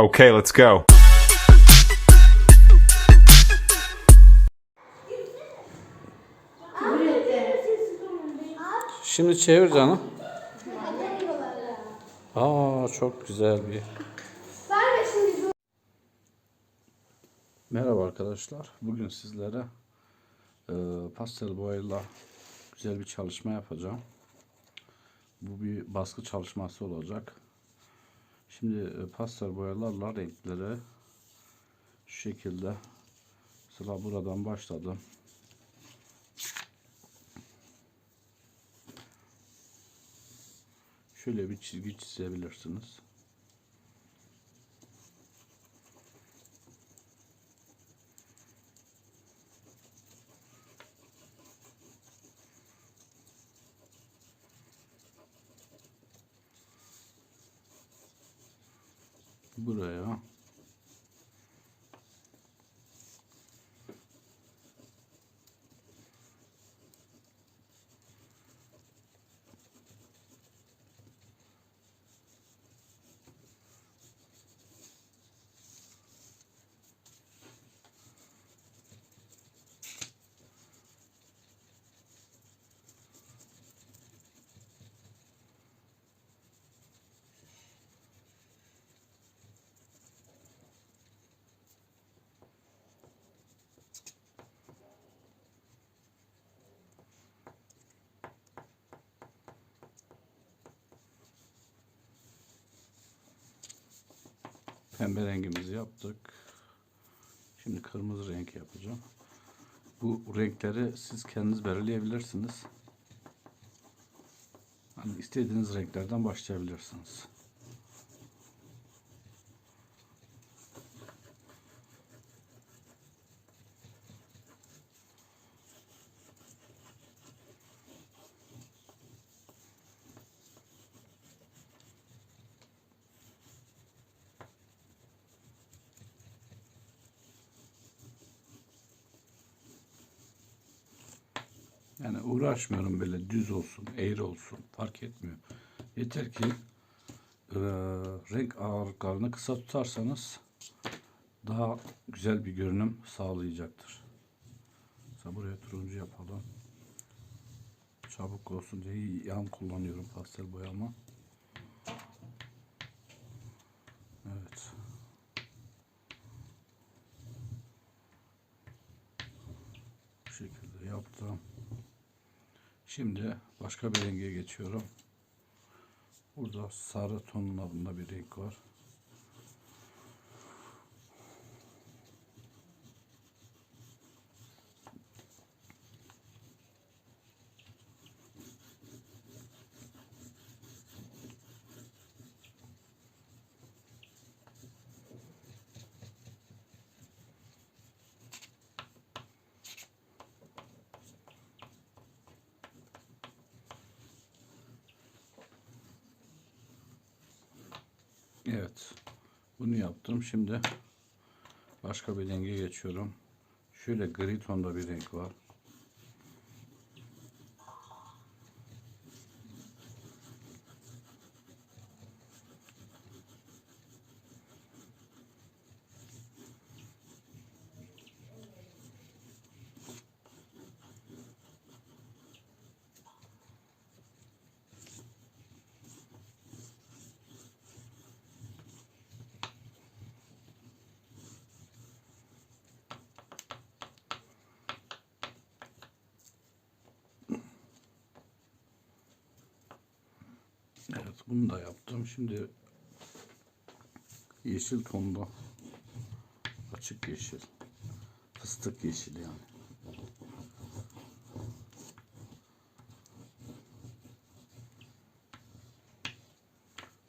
Okay, let's go. Şimdi çevir canım. Aa çok güzel bir. Merhaba arkadaşlar. Bugün sizlere e, pastel boyayla güzel bir çalışma yapacağım. Bu bir baskı çalışması olacak. Şimdi e, pastel boyalarla renkleri şu şekilde sıra buradan başladım. Şöyle bir çizgi çizebilirsiniz. Buraya pembe rengimizi yaptık. Şimdi kırmızı renk yapacağım. Bu renkleri siz kendiniz belirleyebilirsiniz. Hani istediğiniz renklerden başlayabilirsiniz. Yani uğraşmıyorum böyle düz olsun, eğri olsun fark etmiyor. Yeter ki eee, renk ağırlıklarını kısa tutarsanız daha güzel bir görünüm sağlayacaktır. Mesela buraya turuncu yapalım. Çabuk olsun diye yan kullanıyorum pastel boyama. Evet. Bu şekilde yaptım. Şimdi başka bir renge geçiyorum. Burada sarı tonlarında bir renk var. Evet. Bunu yaptım. Şimdi başka bir renge geçiyorum. Şöyle gri tonda bir renk var. Evet bunu da yaptım. Şimdi yeşil tonda açık yeşil. Fıstık yeşili yani.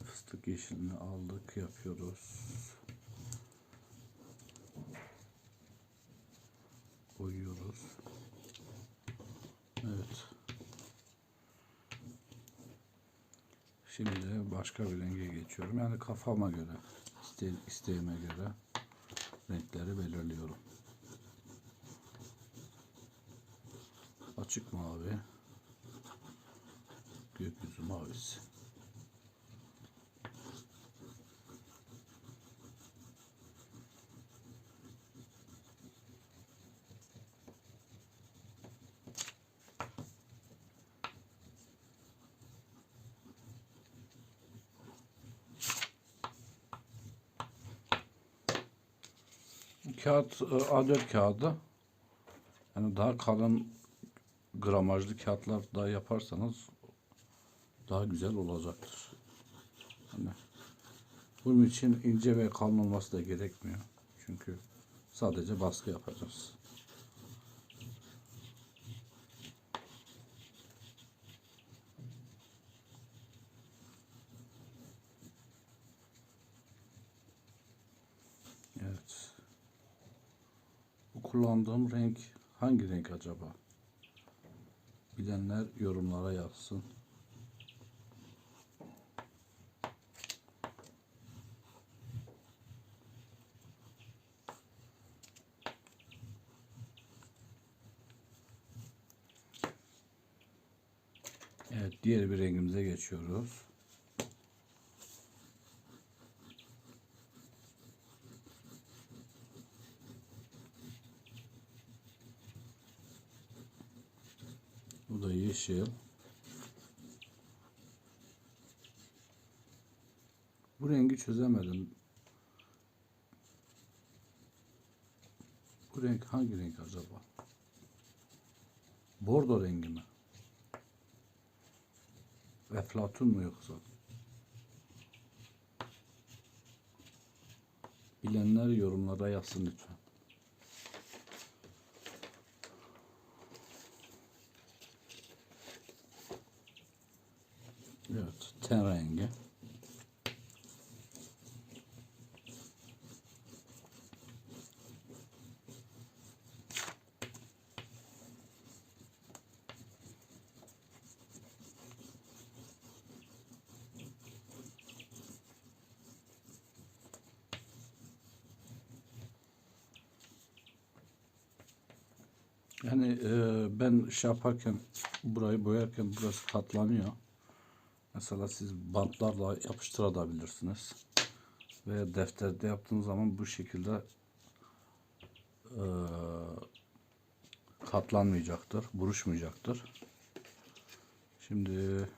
Fıstık yeşilini aldık yapıyoruz. Koyuyoruz. Evet. Şimdi başka bir renge geçiyorum. Yani kafama göre, iste, isteğime göre renkleri belirliyorum. Açık mavi, gökyüzü mavisi. Kağıt e, A4 kağıdı. Yani daha kalın gramajlı kağıtlar daha yaparsanız daha güzel olacaktır. Hani bunun için ince ve kalın olması da gerekmiyor. Çünkü sadece baskı yapacağız. Kullandığım renk hangi renk acaba? Bilenler yorumlara yazsın. Evet, diğer bir rengimize geçiyoruz. Bu da yeşil. Bu rengi çözemedim. Bu renk hangi renk acaba? Bordo rengi mi? Eflatun mu yoksa? Bilenler yorumlara yazsın lütfen. Evet, ten rengi. Yani e, ben şey yaparken burayı boyarken burası katlanıyor. Mesela siz bantlarla yapıştırabilirsiniz. Ve defterde yaptığınız zaman bu şekilde e, katlanmayacaktır, buruşmayacaktır. Şimdi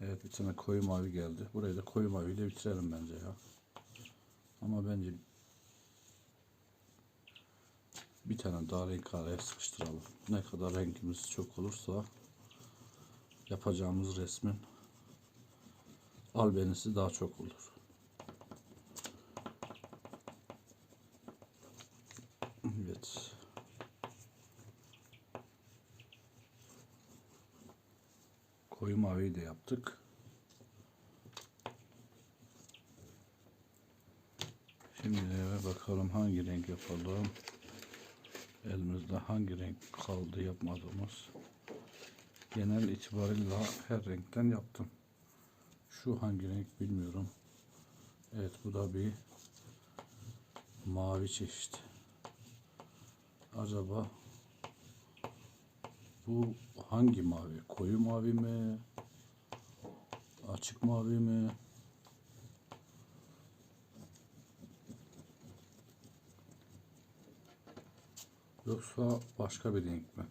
evet bir tane koyu mavi geldi. Burayı da koyu maviyle bitirelim bence ya. Ama bence bir tane daha renk araya sıkıştıralım. Ne kadar rengimiz çok olursa yapacağımız resmin albenisi daha çok olur. Evet. Koyu maviyi de yaptık. Şimdi bakalım hangi renk yapalım. Elimizde hangi renk kaldı yapmadığımız. Genel itibariyle her renkten yaptım. Şu hangi renk bilmiyorum. Evet bu da bir mavi çeşit. Acaba bu hangi mavi? Koyu mavi mi? Açık mavi mi? Yoksa başka bir renk mi?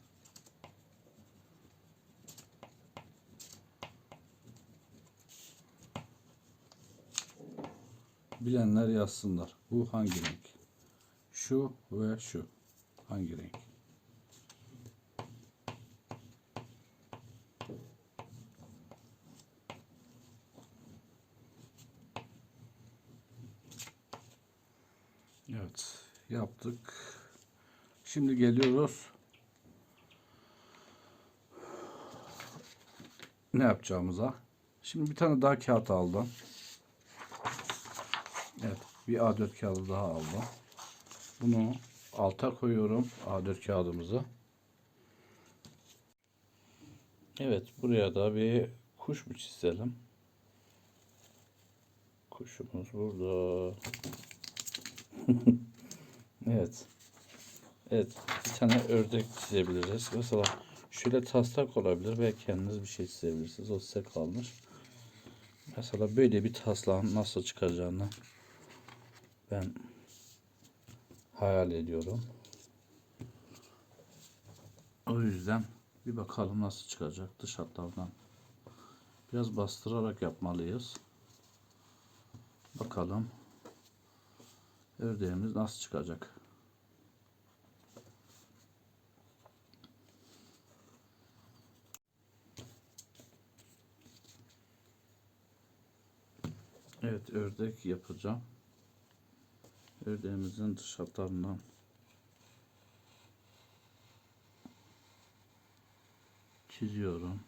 Bilenler yazsınlar. Bu hangi renk? Şu ve şu. Hangi renk? Evet, yaptık. Şimdi geliyoruz. Ne yapacağımıza. Şimdi bir tane daha kağıt aldım. Evet, bir A4 kağıdı daha aldım. Bunu alta koyuyorum A4 kağıdımızı. Evet, buraya da bir kuş mu çizelim? Kuşumuz burada. evet. Evet, bir tane ördek çizebiliriz. Mesela şöyle taslak olabilir ve kendiniz bir şey çizebilirsiniz. O size kalmış. Mesela böyle bir taslağın nasıl çıkacağını ben hayal ediyorum. O yüzden bir bakalım nasıl çıkacak dış hatlardan. Biraz bastırarak yapmalıyız. Bakalım. Ördeğimiz nasıl çıkacak? Evet ördek yapacağım. Ördeğimizin dış hatlarından çiziyorum.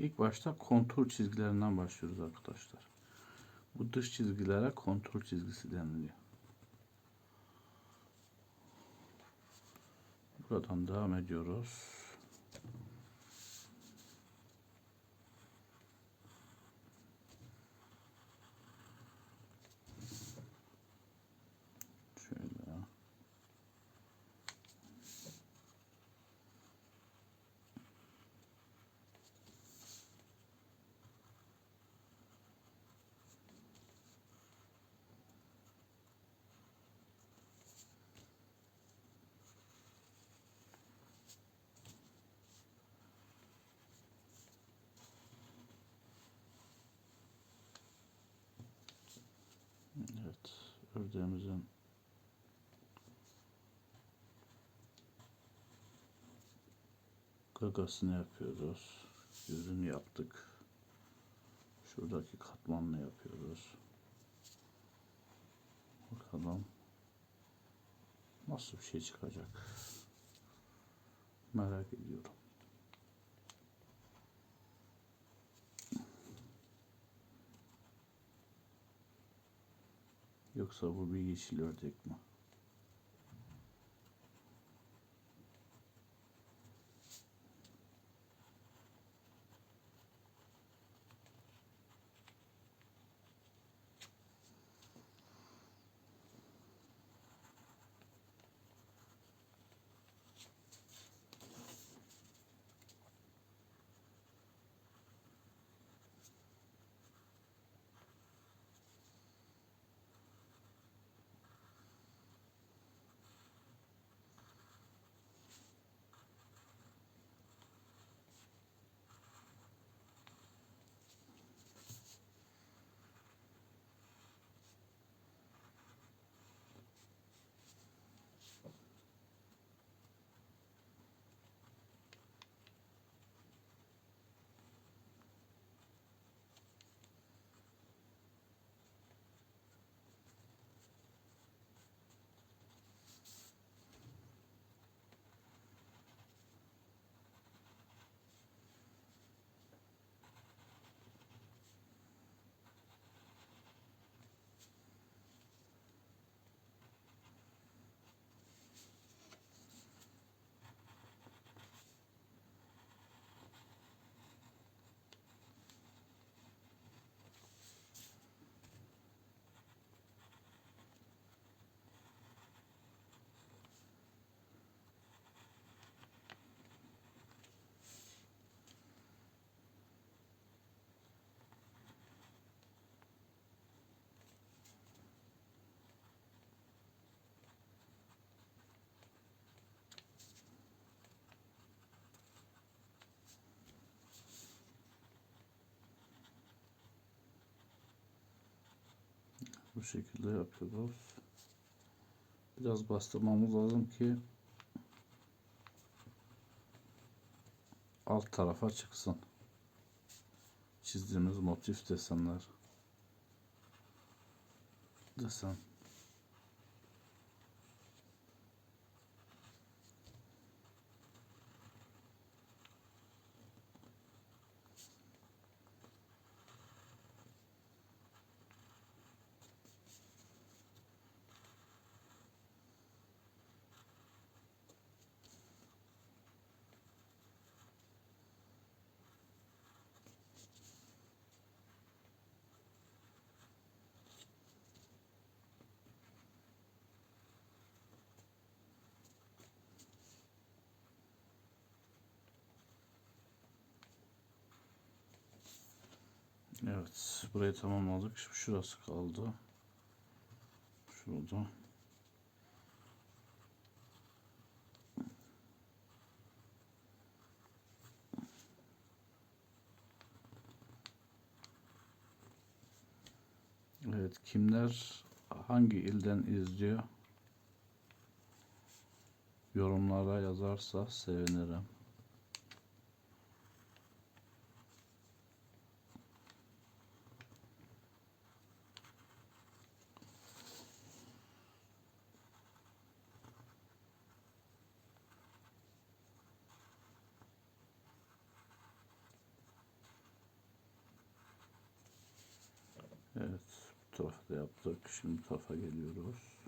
İlk başta kontur çizgilerinden başlıyoruz arkadaşlar. Bu dış çizgilere kontur çizgisi deniliyor. Buradan devam ediyoruz. Şöyle. Evet, ördeğimizin gagasını yapıyoruz. Yüzünü yaptık. Şuradaki katmanını yapıyoruz. Bakalım nasıl bir şey çıkacak. Merak ediyorum. Yoksa bu bir yeşil ördek mi? Bu şekilde yapıyoruz. Biraz bastırmamız lazım ki alt tarafa çıksın. Çizdiğimiz motif desenler. Desen. Evet, burayı tamamladık. Şimdi şurası kaldı. Şurada. Evet, kimler hangi ilden izliyor? Yorumlara yazarsa sevinirim. Evet, bu tarafı da yaptık. Şimdi bu tarafa geliyoruz.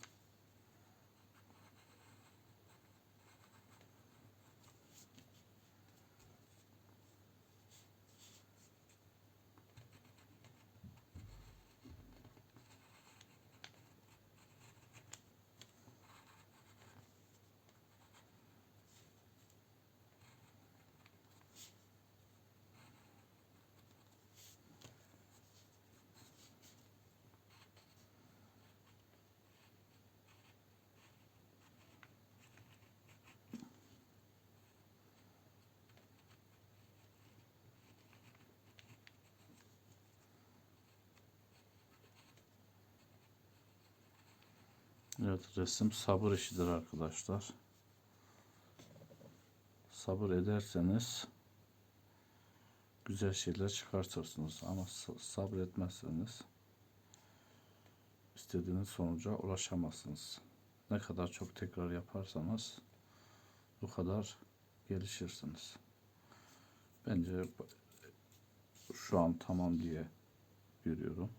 Evet, resim sabır işidir arkadaşlar. Sabır ederseniz güzel şeyler çıkartırsınız. Ama sa- sabretmezseniz istediğiniz sonuca ulaşamazsınız. Ne kadar çok tekrar yaparsanız o kadar gelişirsiniz. Bence şu an tamam diye görüyorum.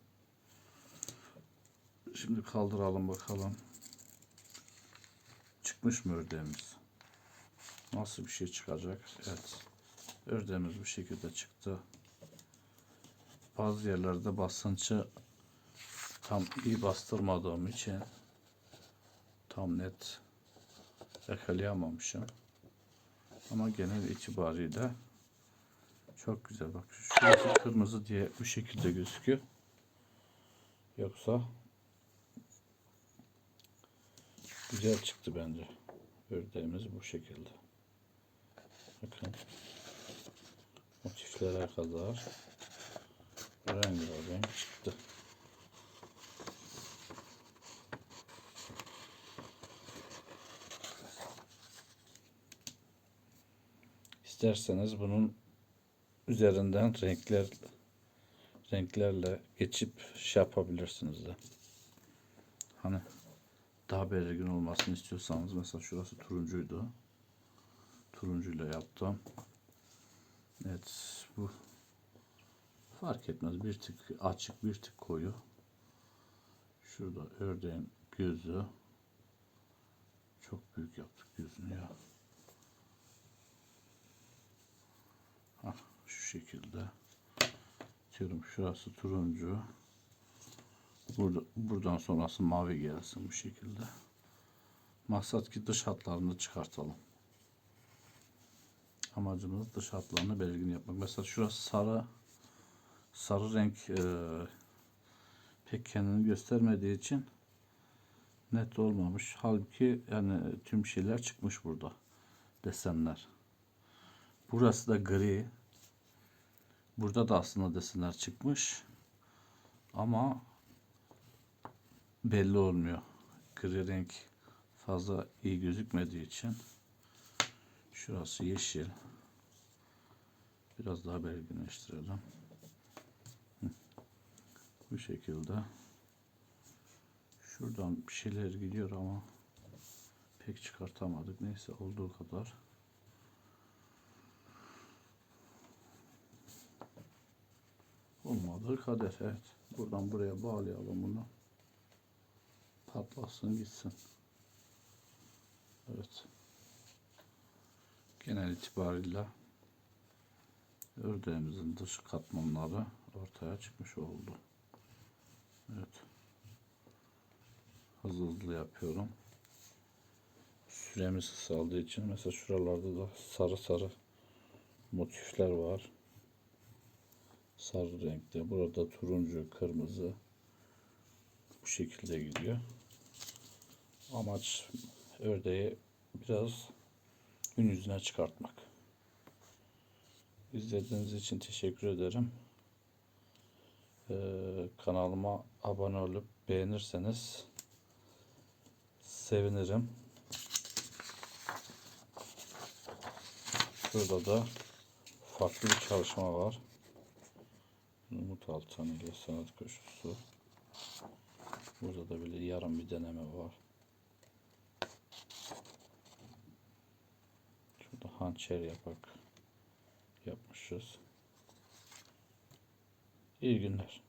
Şimdi kaldıralım bakalım. Çıkmış mı ördeğimiz? Nasıl bir şey çıkacak? Evet. Ördeğimiz bu şekilde çıktı. Bazı yerlerde basıncı tam iyi bastırmadığım için tam net yakalayamamışım. Ama genel itibariyle çok güzel. Bak şurası kırmızı diye bu şekilde gözüküyor. Yoksa güzel çıktı bence. Ördeğimiz bu şekilde. Bakın. Motiflere kadar rengarenk çıktı. İsterseniz bunun üzerinden renkler renklerle geçip şey yapabilirsiniz de. Hani daha belirgin olmasını istiyorsanız mesela şurası turuncuydu. Turuncuyla yaptım. Evet bu fark etmez bir tık açık bir tık koyu. Şurada ördeğin gözü çok büyük yaptık gözünü ya. Hah, şu şekilde. Diyorum şurası turuncu. Burada, buradan sonrası mavi gelsin bu şekilde. Maksat ki dış hatlarını çıkartalım. Amacımız dış hatlarını belirgin yapmak. Mesela şurası sarı sarı renk e, pek kendini göstermediği için net olmamış. Halbuki yani tüm şeyler çıkmış burada. Desenler. Burası da gri. Burada da aslında desenler çıkmış. Ama belli olmuyor. Gri renk fazla iyi gözükmediği için şurası yeşil. Biraz daha belirginleştirelim. Bu şekilde. Şuradan bir şeyler gidiyor ama pek çıkartamadık. Neyse olduğu kadar. Olmadığı kader. Evet. Buradan buraya bağlayalım bunu. Patlasın gitsin. Evet. Genel itibariyle ördeğimizin dış katmanları ortaya çıkmış oldu. Evet. Hızlı hızlı yapıyorum. Süremiz kısaldığı için mesela şuralarda da sarı sarı motifler var. sarı renkte. Burada turuncu, kırmızı bu şekilde gidiyor. Amaç ördeği biraz gün yüzüne çıkartmak. İzlediğiniz için teşekkür ederim. Ee, kanalıma abone olup beğenirseniz sevinirim. Şurada da farklı bir çalışma var. Umut Altan ile sanat koşusu. Burada da böyle yarım bir deneme var. Şurada hançer yapak yapmışız. İyi günler.